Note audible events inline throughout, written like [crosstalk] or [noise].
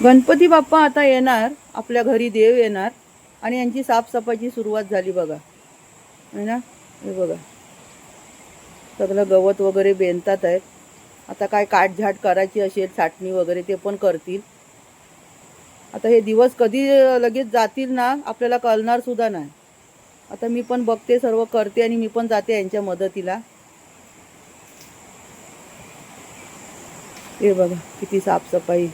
गणपती बाप्पा आता येणार आपल्या घरी देव येणार आणि यांची साफसफाईची सुरुवात झाली बघा. है ना? हे बघा. सगळं गवत वगैरे बेनतात आहेत. आता काय काटझाट करायची असेल छाटणी वगैरे ते पण करतील. आता हे दिवस कधी लगेच जातील ना आपल्याला कळणार सुद्धा नाही. आता मी पण बघते सर्व करते आणि मी पण जाते यांच्या मदतीला. हे बघा किती साफसफाई.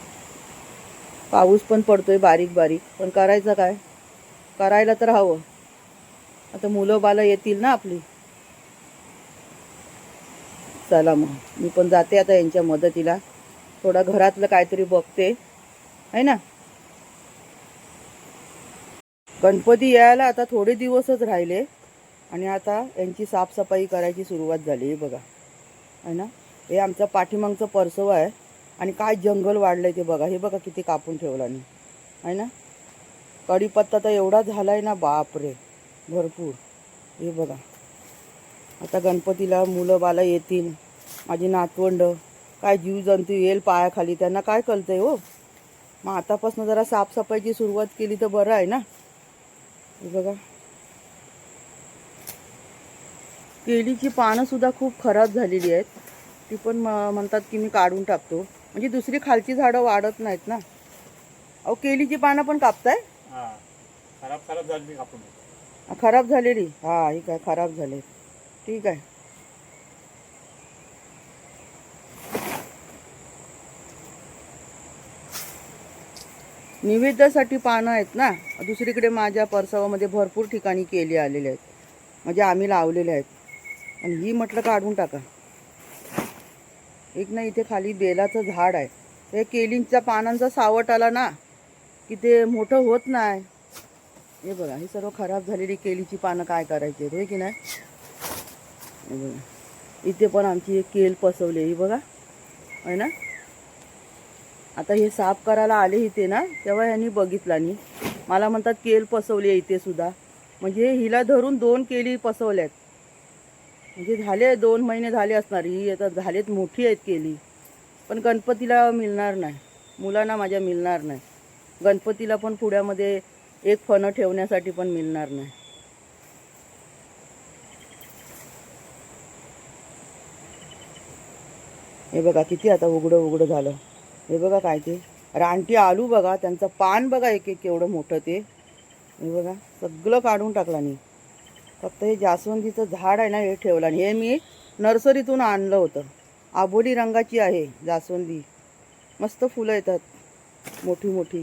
पाऊस पण पडतो आहे बारीक बारीक. पण करायचं काय? करायला तर हवं. आता मुलं बालं येतील ना आपली. चला मग. मी पण जाते आता यांच्या मदतीला. थोडा घरातलं काहीतरी बघते. आहे ना? गणपती यायला आता थोडे दिवसच राहिले. आणि आता यांची साफसफाई करायची सुरुवात झाली बघा. आहे ना? हे आमचं पाठीमागचं परसव आहे. आणि काय जंगल वाढलंय ते बघा. हे बघा किती कापून ठेवला आणि आहे ना? कढीपत्ता तर एवढा झाला आहे ना बापरे. भरपूर. हे बघा. आता गणपतीला मुलं बाला येतील. माझी नातवंड. काय जीवजंतू येईल पायाखाली. त्यांना काय कळतं आहे हो? मग आतापासून जरा साफसफाईची सुरुवात केली तर बरं आहे ना? हे बघा. केळीची पानंसुद्धा खूप खराब झालेली आहेत. ती पण म- म्हणतात की मी काढून टाकतो. म्हणजे दुसरी खालची झाडं वाढत नाहीत ना. अहो केळीची पानं पण कापताय? हा. खराब खराब झाली मी कापून देतो. खराब झालेली. हा ही काय खराब झाले. ठीक आहे. निवेद्यासाठी पानं आहेत ना. दुसरीकडे माझ्या परसावामध्ये भरपूर ठिकाणी केली आलेले आहेत. म्हणजे आम्ही लावलेले आहेत. आणि ही म्हटलं काढून टाका. एक ना इथे खाली बेलाचं झाड आहे. ते केळींच्या पानांचा सावट आला ना की ते मोठं होत नाही. हे बघा ही सर्व खराब झालेली केळीची पानं काय करायची आहेत, होय की नाही? हे बघा. इथे पण आमची एक केल पसवली ही बघा. आहे ना? आता हे साफ करायला आले इथे ना तेव्हा ह्यांनी बघितला नाही मला म्हणतात केल पसवली आहे इथे सुद्धा. म्हणजे हिला धरून दोन केली पसवल्यात म्हणजे झाले दोन महिने झाले असणार. ही आता झालेत मोठी आहेत केली. पण गणपतीला मिळणार नाही. मुलांना माझ्या मिळणार नाही. गणपतीला पण पुण्यामध्ये एक फणं ठेवण्यासाठी पण मिळणार नाही. हे बघा किती आता उघडं उघडं झालं. हे बघा काय ते. रानटी आलू बघा. त्यांचं पान बघा एक एक एवढं मोठं ते. हे बघा सगळं काढून टाकला नाही फक्त हे जास्वंदीचं झाड आहे ना हे ठेवलं आणि हे मी नर्सरीतून आणलं होतं. आबोली रंगाची आहे जास्वंदी. मस्त फुलं येतात मोठी मोठी.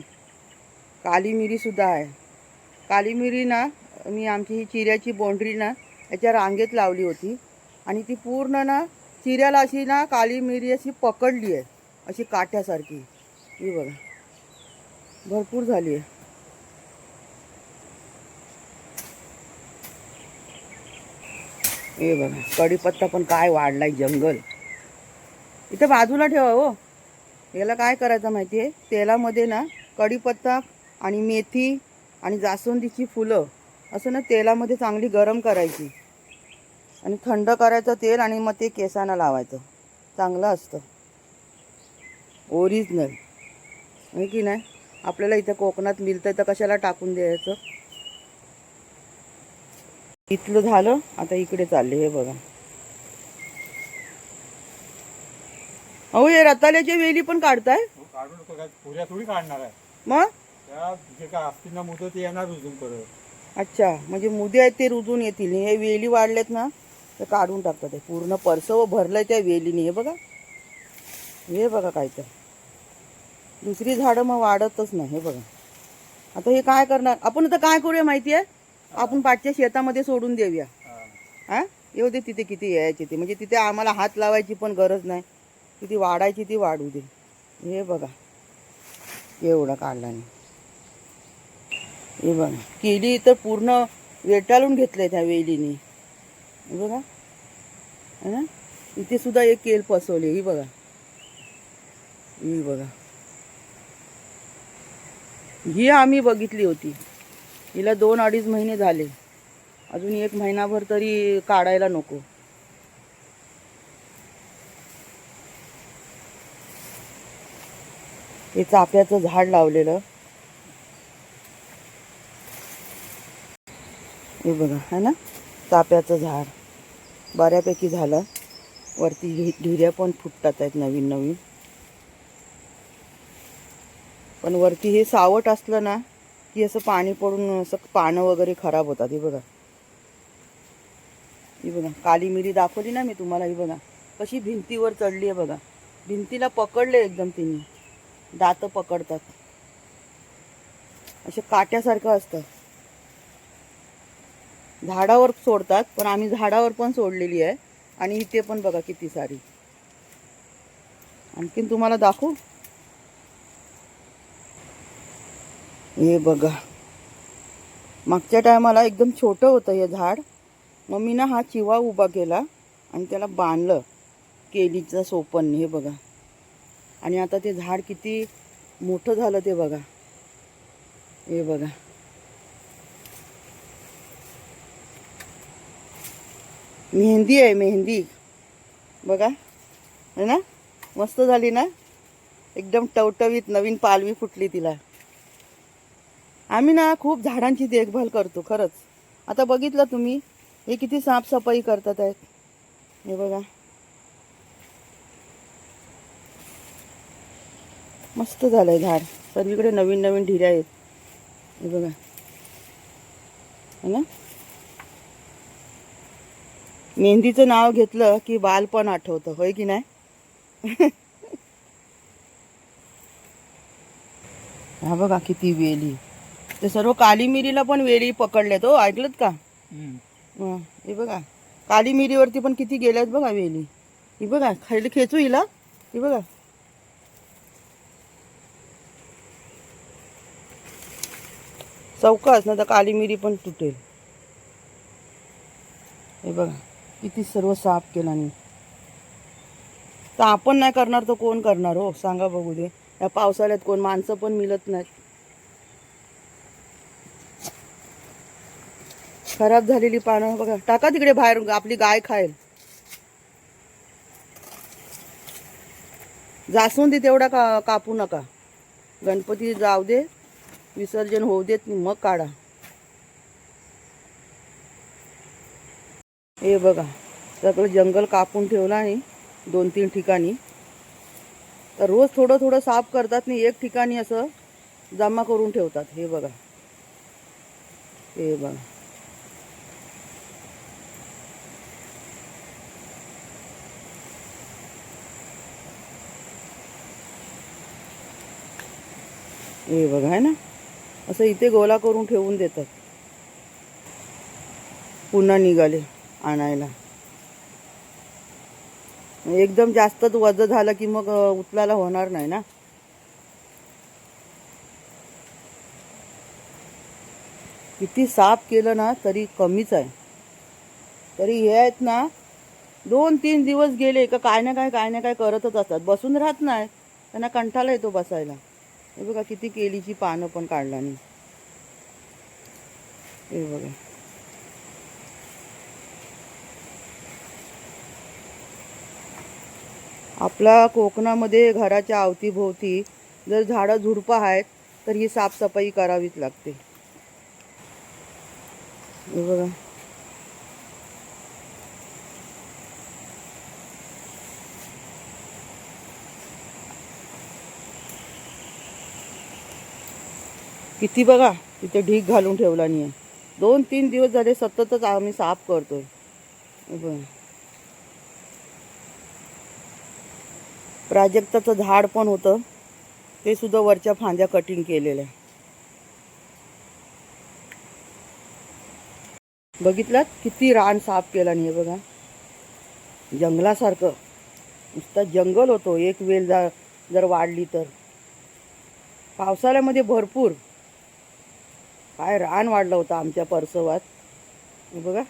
काली मिरीसुद्धा आहे. काली मिरी ना मी आमची ही चिऱ्याची बोंडरी ना याच्या रांगेत लावली होती. आणि ती पूर्ण ना चिऱ्याला अशी ना काली मिरी अशी पकडली आहे अशी काट्यासारखी. ही बघा. भरपूर झाली आहे. हे बघा कढीपत्ता पण काय वाढलाय जंगल. इथं बाजूला ठेवा हो. याला काय करायचं माहिती आहे तेलामध्ये ना कढीपत्ता आणि मेथी आणि जास्वंदीची फुलं असं ना तेलामध्ये चांगली गरम करायची. आणि थंड करायचं तेल आणि मग ते केसांना लावायचं. चांगलं असतं. ओरिजिनल आहे की नाही? आपल्याला इथं कोकणात मिळतं तर कशाला टाकून द्यायचं? इथलं झालं आता इकडे चालले हे बघा. अहो हे रताळ्याच्या वेली पण काढताय? तो काढू नको काय पुऱ्या थोडी काढणार आहे. मग? त्या जे काय असतील ना मुदत ते येणार रुजून अच्छा म्हणजे मुदे आहेत ते रुजून येतील. हे वेली वाढलेत ना तर काढून टाकतात ते. पूर्ण परसव भरलंय त्या वेलीने हे बघा. हे बघा काय तर दुसरी झाडं मग वाढतच नाही हे बघा. आता हे काय करणार? आपण आता काय करूया माहिती आहे आपण पाठच्या शेतामध्ये सोडून देऊया. हा? येऊ दे तिथे किती यायची ते. म्हणजे तिथे आम्हाला हात लावायची पण गरज नाही. किती वाढायची ती वाढू दे. हे बघा. एवढं नाही हे बघा. केली तर पूर्ण वेटाळून घेतलंय त्या वेलीने. बघा. ना इथे सुद्धा एक केल पसवली. ही बघा. ही बघा. ही आम्ही बघितली होती. हिला दोन अडीच महिने झाले. अजून एक महिनाभर तरी काढायला नको. हे चाफ्याचं झाड लावलेलं. हे बघा है ना? चाफ्याचं झाड. बऱ्यापैकी झालं. वरती ढिऱ्या पण फुटतात आहेत नवीन नवीन पण वरती हे सावट असलं ना की असं पाणी पडून असं पानं वगैरे खराब होतात. हे बघा. ही बघा. काली मिरी दाखवली ना मी तुम्हाला ही बघा. कशी भिंतीवर चढली आहे बघा. भिंतीला पकडले एकदम तिने. दात पकडतात. असे काट्यासारखं असतं. झाडावर सोडतात पण आम्ही झाडावर पण सोडलेली आहे. आणि इथे पण बघा किती सारी. आणखीन तुम्हाला दाखवू? हे बघा. मागच्या टायमाला एकदम छोटं होतं हे झाड. मग मी ना हा चिवा उभा केला आणि त्याला बांधलं केलीचं सोपन हे बघा. आणि आता ते झाड किती मोठं झालं ते बघा. हे बघा. मेहंदी आहे मेहंदी. बघा. है ना? मस्त झाली ना? एकदम टवटवीत नवीन पालवी फुटली तिला. आम्ही ना खूप झाडांची देखभाल करतो खरंच. आता बघितलं तुम्ही हे किती साफसफाई करतात आहेत. हे बघा. मस्त झालंय झाड. सर्वीकडे नवीन नवीन ढिऱ्या आहेत. हे बघा. है ना? मेहंदीचं नाव घेतलं की बालपण आठवतं. होय की नाही? [laughs] हा बघा किती वेली. ते सर्व काली मिरीला पण वेली पकडल्यात हो ऐकलत का? हं, हे बघा काली मिरीवरती पण किती गेल्यात बघा वेली. ही बघा खाली खेचू हिला. ही बघा. चौकाच ना तर काली मिरी पण तुटेल. हे बघा किती सर्व साफ केला नाही तर आपण नाही करणार तर कोण करणार हो? सांगा बघू दे. या पावसाळ्यात कोण माणसं पण मिळत नाहीत. खराब झालेली पानं बघा टाका तिकडे बाहेर आपली गाय खाईल. जास्वंदी तेवढा का कापू नका. गणपती जाऊ दे विसर्जन होऊ देत मग काढा. हे बघा सगळं जंगल कापून ठेवलं आणि दोन तीन ठिकाणी. तर रोज थोडं थोडं साफ करतात नाही एक ठिकाणी असं जमा करून ठेवतात हे बघा. हे बघा. हे बघा आहे ना? असं इथे गोला करून ठेवून देतात. पुन्हा निघाले आणायला. एकदम जास्तच वज झालं की मग उचलायला होणार नाही ना? किती साफ केलं ना तरी कमीच आहे. तरी हे आहेत ना दोन तीन दिवस गेले का काय ना काय काय ना काय करतच असतात. बसून राहत नाही. त्यांना कंठाला येतो बसायला. हे बघा किती केलीची पानं पण काढला मी हे बघा. आपल्या कोकणामध्ये घराच्या अवतीभोवती जर झाडं झुडपं आहेत तर ही साफसफाई करावीच लागते. हे बघा. किती बघा तिथे ढीक घालून ठेवला नाही दोन तीन दिवस झाले सततच आम्ही साफ करतोय. हे प्राजक्ताचं झाड पण होतं. ते सुद्धा वरच्या फांद्या कटिंग केलेल्या. बघितलात? किती रान साफ केला नाही बघा. जंगलासारखं. नुसतं जंगल होतो. एक वेल जा जर वाढली तर. पावसाळ्यामध्ये भरपूर. काय रान वाढलं होतं आमच्या परसवात. हे बघा.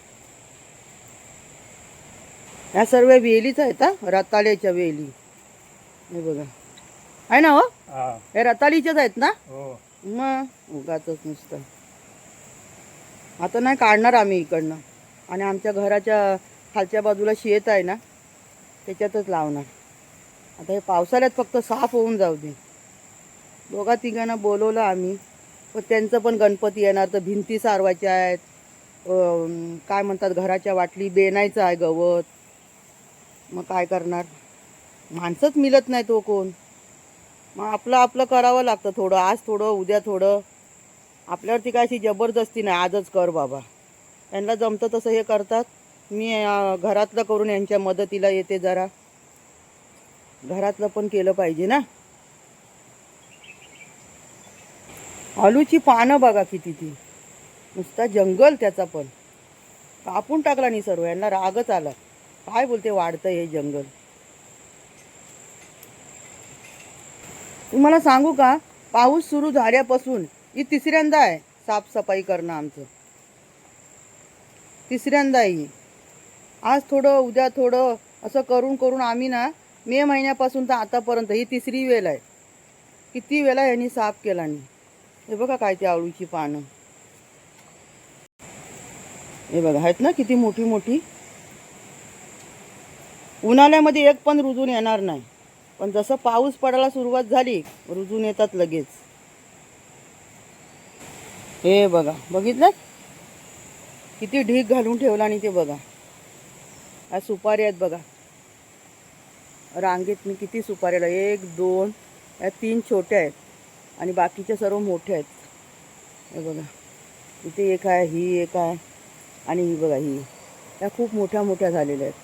ह्या सर्व वेलीच आहेत हा? रताळ्याच्या वेली. हे बघा. आहे ना हो? हा. हे रताळीच्याच आहेत ना? हो. मग उगाच नुसतं. आता नाही काढणार आम्ही इकडनं. आणि आमच्या घराच्या खालच्या बाजूला शेत आहे ना त्याच्यातच लावणार. आता हे पावसाळ्यात फक्त साफ होऊन जाऊ दे. दोघा तिघांना बोलवलं आम्ही. पण त्यांचं पण गणपती येणार तर भिंती सारवायच्या आहेत. काय म्हणतात घराच्या वाटली बेनायचं आहे गवत. मग काय करणार? माणसंच मिळत नाही तो हो कोण. मग आपलं आपलं करावं लागतं थोडं आज थोडं उद्या थोडं. आपल्यावरती काय अशी जबरदस्ती नाही आजच कर बाबा. यांना जमतं तसं हे करतात. मी घरातलं करून यांच्या मदतीला येते जरा. घरातलं पण केलं पाहिजे ना. आलूची पानं बघा किती ती. नुसता जंगल त्याचा पण. कापून टाकला नाही सर्व यांना रागच आला. काय बोलते वाढतं हे जंगल. तुम्हाला सांगू का पाऊस सुरू झाल्यापासून ही तिसऱ्यांदा आहे साफसफाई करणं आमचं. तिसऱ्यांदा ही. आज थोडं उद्या थोडं असं करून करून आम्ही ना मे महिन्यापासून तर आतापर्यंत ही तिसरी वेळ आहे. किती वेळा यांनी साफ केला नाही. हे बघा काय ती आळूची पानं. हे बघा आहेत ना किती मोठी मोठी? उन्हाळ्यामध्ये एक पण रुजून येणार नाही. पण जसं पाऊस पडायला सुरुवात झाली रुजून येतात लगेच. हे बघा बघितलं किती ढीक घालून ठेवला आणि ते बघा. आज सुपारी आहेत बघा. रांगेत मी किती सुपाऱ्याला एक दोन या तीन छोट्या आहेत. आणि बाकीच्या सर्व मोठ्या आहेत. हे बघा. इथे एक आहे ही एक आहे आणि ही बघा ही. त्या खूप मोठ्या मोठ्या झालेल्या आहेत.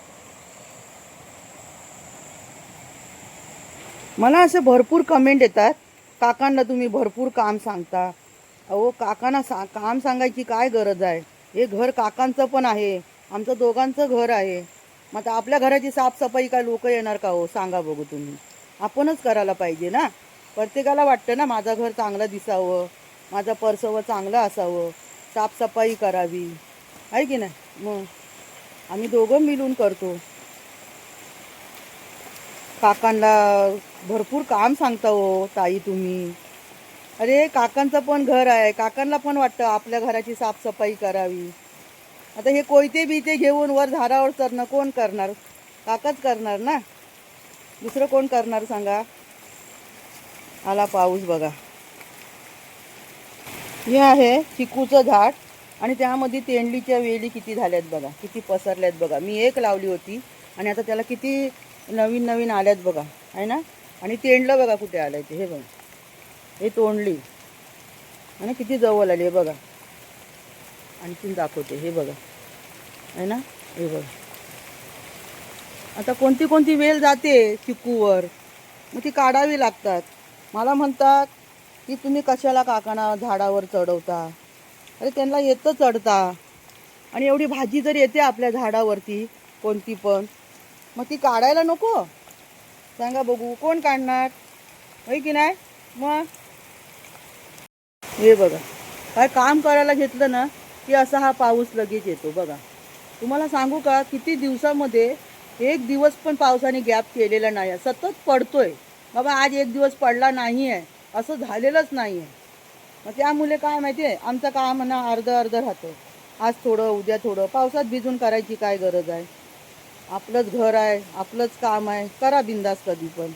मला असे भरपूर कमेंट येतात. काकांना तुम्ही भरपूर काम सांगता. अहो काकांना सा काम सांगायची काय गरज आहे? हे घर काकांचं पण आहे. आमचं दोघांचं घर आहे. मग आता आपल्या घराची साफसफाई काय लोक येणार का हो? सांगा बघू तुम्ही. आपणच करायला पाहिजे ना? प्रत्येकाला वाटतं ना माझं घर चांगलं दिसावं माझं परसवं चांगलं असावं साफसफाई करावी. आहे की नाही? मग आम्ही दोघं मिळून करतो. काकांना भरपूर काम सांगता हो ताई तुम्ही. अरे काकांचं पण घर आहे. काकांना पण वाटतं आपल्या घराची साफसफाई करावी. आता हे कोयते बिते घेऊन वर झाडावर चढणं कोण करणार? काकाच करणार ना? दुसरं कोण करणार सांगा? आला पाऊस बघा. हे आहे चिकूचं झाड आणि त्यामध्ये तेंडलीच्या वेली किती झाल्यात बघा. किती पसरल्यात बघा. मी एक लावली होती आणि आता त्याला किती नवीन नवीन आल्यात बघा. आहे ना? आणि तेंडलं बघा कुठे आलंय ते. हे बघा. हे तोंडली. आणि किती जवळ आली हे बघा. आणखीन दाखवते. हे बघा. आहे ना? हे बघा. आता कोणती कोणती वेल जाते चिकूवर? मग ती काढावी लागतात. मला म्हणतात की तुम्ही कशाला काकांना झाडावर चढवता? अरे त्यांना येतं चढता. आणि एवढी भाजी जर येते आपल्या झाडावरती कोणती पण मग ती काढायला नको. सांगा बघू कोण काढणार? होय की नाही? मग? हे बघा काय काम करायला घेतलं ना की असा हा पाऊस लगेच येतो बघा. तुम्हाला सांगू का किती दिवसामध्ये एक दिवस पण पावसाने गॅप केलेला नाही आहे सतत पडतोय. बाबा आज एक दिवस पडला नाही आहे असं झालेलंच नाही आहे मग त्यामुळे काय माहिती आहे? आमचं काम ना अर्धं अर्धं राहतं. आज थोडं उद्या थोडं. पावसात भिजून करायची काय गरज आहे? आपलंच घर आहे आपलंच काम आहे. करा बिंदास कधी पण.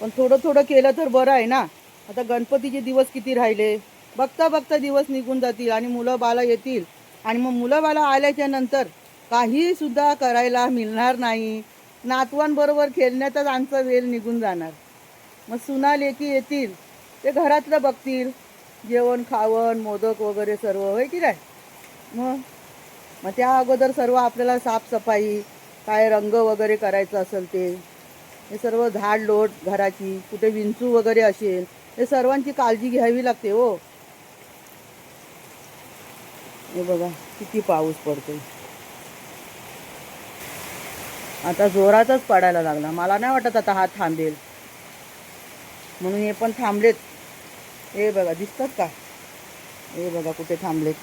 पण थोडं थोडं केलं तर बरं आहे ना? आता गणपतीचे दिवस किती राहिले? बघता बघता दिवस निघून जातील आणि मुलं बाला येतील. आणि मग मुलं बाला आल्याच्यानंतर काहीसुद्धा करायला मिळणार नाही. नातवांबरोबर खेळण्यातच आमचा वेळ निघून जाणार. मग सुना लेकी येतील. ते घरातलं बघतील. जेवण खावण मोदक वगैरे सर्व होय की नाही? मग? मग त्या अगोदर सर्व आपल्याला साफसफाई काय रंग वगैरे करायचं असेल ते हे सर्व झाड लोट घराची कुठे विंचू वगैरे असेल हे सर्वांची काळजी घ्यावी लागते हो. हे बघा किती पाऊस पडतो आता जोरातच पडायला लागला. मला नाही वाटत आता हा थांबेल. म्हणून हे पण थांबलेत. हे बघा दिसतात का? हे बघा कुठे थांबलेत.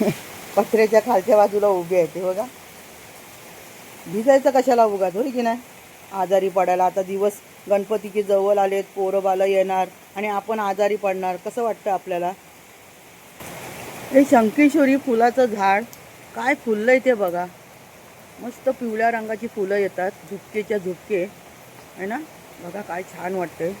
[laughs] पत्र्याच्या खालच्या बाजूला उभे आहेत हे बघा. भिजायचं कशाला उगाच थोडी की नाही? आजारी पडायला आता दिवस गणपतीचे जवळ आलेत पोरं बालं येणार आणि आपण आजारी पडणार. कसं वाटतं आपल्याला? हे शंकेश्वरी फुलाचं झाड काय फुललं आहे ते बघा. मस्त पिवळ्या रंगाची फुलं येतात झुपकेच्या झुपके. आहे ना? बघा काय छान वाटतंय.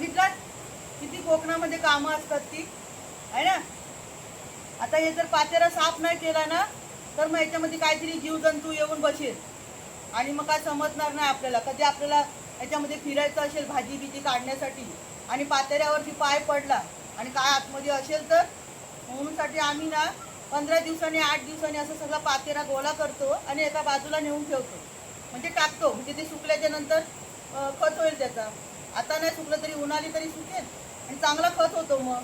बघितलात? किती कोकणामध्ये कामं असतात ती. आहे ना? आता हे जर पातेरा साफ नाही केला ना तर मग याच्यामध्ये काहीतरी जीवजंतू येऊन बसेल. आणि मग काय समजणार नाही आपल्याला. कधी आपल्याला याच्यामध्ये फिरायचं असेल भाजी बिजी काढण्यासाठी आणि पातेऱ्यावरती पाय पडला आणि काय आतमध्ये असेल तर? म्हणूनसाठी आम्ही ना पंधरा दिवसांनी आठ दिवसांनी असं सगळा पातेरा गोळा करतो आणि एका बाजूला नेऊन ठेवतो. म्हणजे टाकतो. म्हणजे ते सुकल्याच्या नंतर खत होईल त्याचा. आता नाही सुकलं तरी उन्हाळी तरी सुकेल. आणि चांगला खत होतो मग.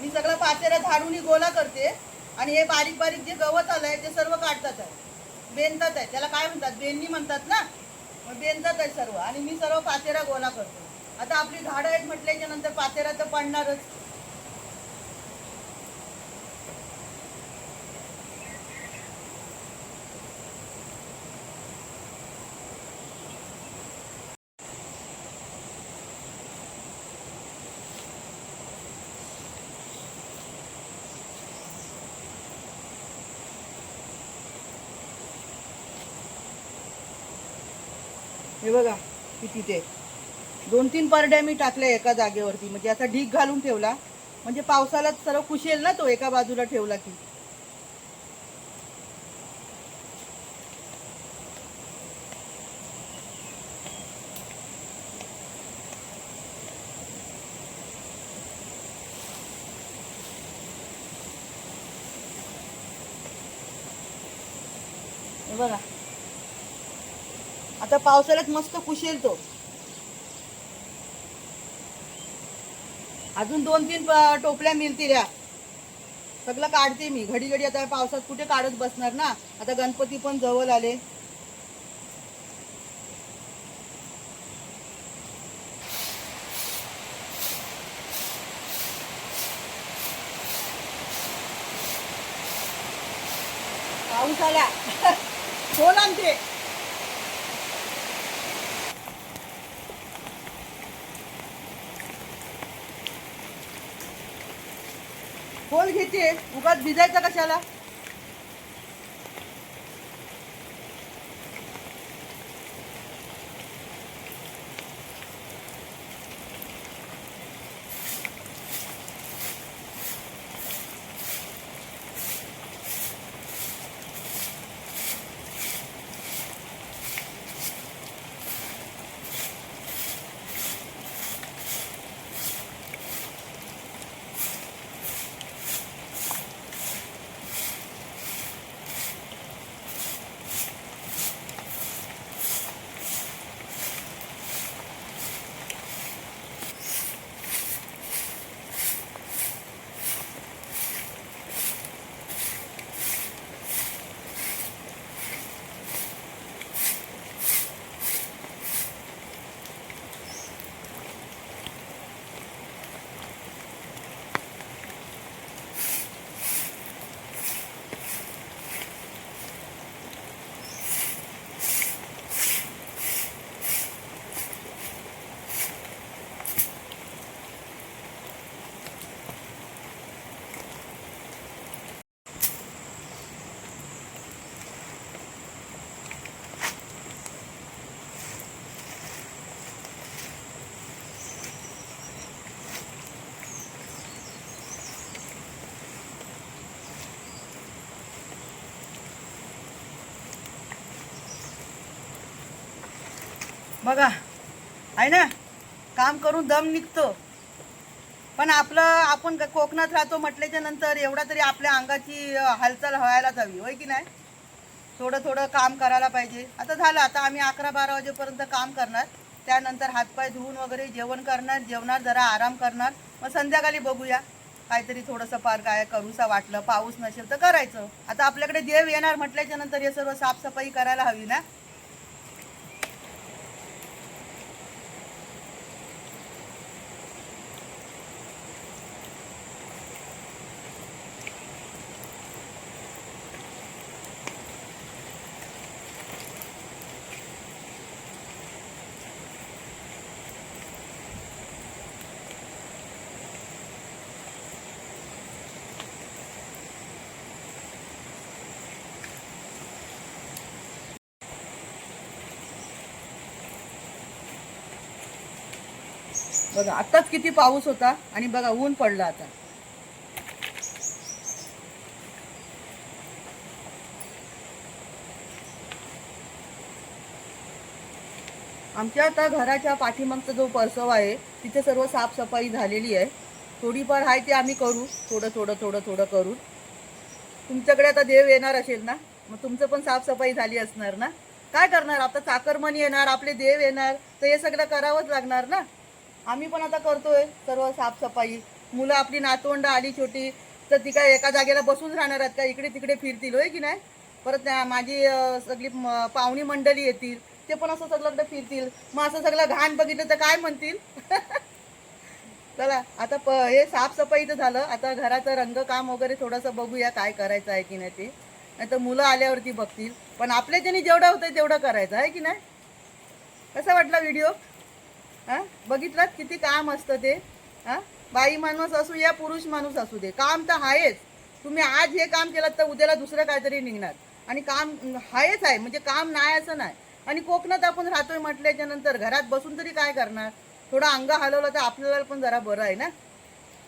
मी सगळं पातेरा झाडून गोला करते. आणि हे बारीक बारीक जे गवत आलंय ते सर्व काढतात आहे. बेनतात आहे. त्याला काय म्हणतात? बेननी म्हणतात ना? मग बेनतात आहे सर्व. आणि मी सर्व पातेरा गोला करतो. आता आपली झाडं आहेत म्हटल्याच्या नंतर पातेरा तर पडणारच. हे बघा किती ते दोन तीन परड्या मी टाकल्या एका जागेवरती. म्हणजे असा ढीक घालून ठेवला. म्हणजे पावसाला सर्व कुशेल ना तो एका बाजूला ठेवला की हे बघा आता पावसाळ्यात मस्त कुशेल तो. अजून दोन तीन टोपल्या मिळतील या. सगळं काढते मी. घडी घडी आता पावसात कुठे काढत बसणार ना? आता गणपती पण जवळ आले. पाऊस आला. [laughs] खोल आमचे. खोल घेते उगाच भिजायचा कशाला? बघा आहे ना? काम करून दम निघतो. पण आपलं आपण कोकणात राहतो म्हटल्याच्या नंतर एवढा तरी आपल्या अंगाची हालचाल व्हायलाच हवी होय की नाही? थोडं थोडं काम करायला पाहिजे. आता झालं आता आम्ही अकरा बारा वाजेपर्यंत काम करणार. त्यानंतर हातपाय धुवून वगैरे जेवण करणार जेवणार जरा आराम करणार. मग संध्याकाळी बघूया. काहीतरी थोडंसं फार काय करूसा वाटलं पाऊस नसेल तर करायचं. आता आपल्याकडे देव येणार म्हटल्याच्या नंतर हे सर्व साफसफाई करायला हवी ना? बघा आत्ताच किती पाऊस होता आणि बघा ऊन पडलं आता. आमच्या आता घराच्या पाठीमागचा जो परसव आहे तिथे सर्व साफसफाई झालेली आहे. थोडीफार आहे ते आम्ही करू थोडं थोडं थोडं थोडं करून. तुमच्याकडे आता देव येणार असेल ना? मग तुमचं पण साफसफाई झाली असणार ना? काय करणार? आता चाकरमणी येणार आपले देव येणार तर हे सगळं करावंच लागणार ना? आम्ही पण आता करतोय सर्व साफसफाई. मुलं आपली नातवंड आली छोटी तर ती काय एका जागेला बसून राहणार आहेत का? इकडे तिकडे फिरतील होय की नाही? परत माझी सगळी पाहुणी मंडळी येतील. ते पण असं सगळं फिरतील. मग असं सगळं घाण बघितलं तर काय म्हणतील? [laughs] चला आता प हे साफसफाई तर झालं. आता घराचं रंगकाम वगैरे थोडंसं बघूया काय करायचं आहे की नाही ते. नाही तर मुलं आल्यावरती बघतील. पण आपल्याच्यानी जेवढं होतं तेवढं करायचं आहे की नाही? कसा वाटला व्हिडिओ हां? बघितलं किती काम असतं ते? हां? बाई माणूस असू या पुरुष माणूस असू दे. काम तर आहेच. तुम्ही आज हे काम केलं तर उद्याला दुसरं काहीतरी निघणार. आणि काम आहेच आहे. म्हणजे काम नाही असं नाही. आणि कोकणात आपण राहतोय म्हटल्याच्या नंतर घरात बसून तरी काय करणार? थोडं अंग हलवलं तर आपल्याला पण जरा बरं आहे ना?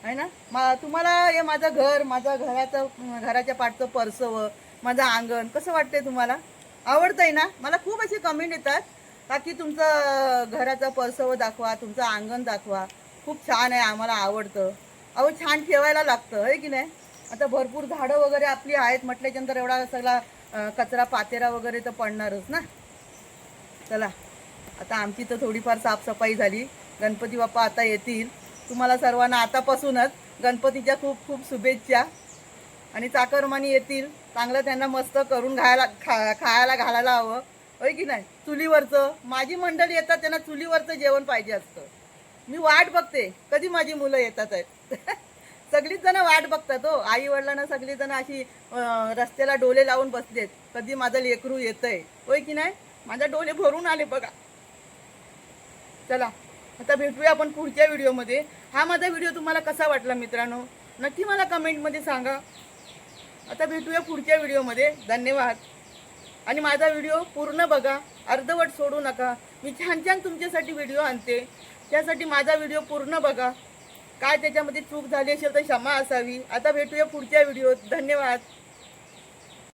आहे ना? मा तुम्हाला हे माझं घर माझा घराचं घराच्या पाठचं परसवं माझं अंगण कसं वाटतंय तुम्हाला? आवडतंय ना? मला खूप असे कमेंट येतात. बाकी तुमचं घराचं परसवं दाखवा तुमचं अंगण दाखवा. खूप छान आहे आम्हाला आवडतं. अहो छान ठेवायला लागतं आहे की नाही? आता भरपूर झाडं वगैरे आपली आहेत म्हटल्याच्यानंतर एवढा सगळा कचरा पातेरा वगैरे तर पडणारच ना? चला आता आमची तर थोडीफार साफसफाई झाली. गणपती बाप्पा आता येतील. तुम्हाला सर्वांना आतापासूनच गणपतीच्या खूप खूप शुभेच्छा. आणि चाकरमानी येतील. चांगलं त्यांना मस्त करून घायला खा खायला घालायला हवं. होय की नाही? चुलीवरचं. माझी मंडळी येतात त्यांना चुलीवरचं जेवण पाहिजे असतं. मी वाट बघते. कधी माझी मुलं येतात? आहेत [laughs] सगळीच जण वाट बघतात हो. आई वडिलांना सगळी जण अशी रस्त्याला डोले लावून बसलेत. कधी माझं लेकरू येतंय. होय की नाही? माझ्या डोले भरून आले बघा. चला आता भेटूया आपण पुढच्या व्हिडिओमध्ये. हा माझा व्हिडिओ तुम्हाला कसा वाटला मित्रांनो? नक्की मला कमेंटमध्ये सांगा. आता भेटूया पुढच्या व्हिडिओमध्ये. धन्यवाद. आणि माझा व्हिडिओ पूर्ण बघा. अर्धवट सोडू नका. मी छान छान तुमच्यासाठी व्हिडिओ आणते. त्यासाठी माझा व्हिडिओ पूर्ण बघा. काय त्याच्यामध्ये चूक झाली असेल तर क्षमा असावी. आता भेटूया पुढच्या व्हिडिओत. धन्यवाद.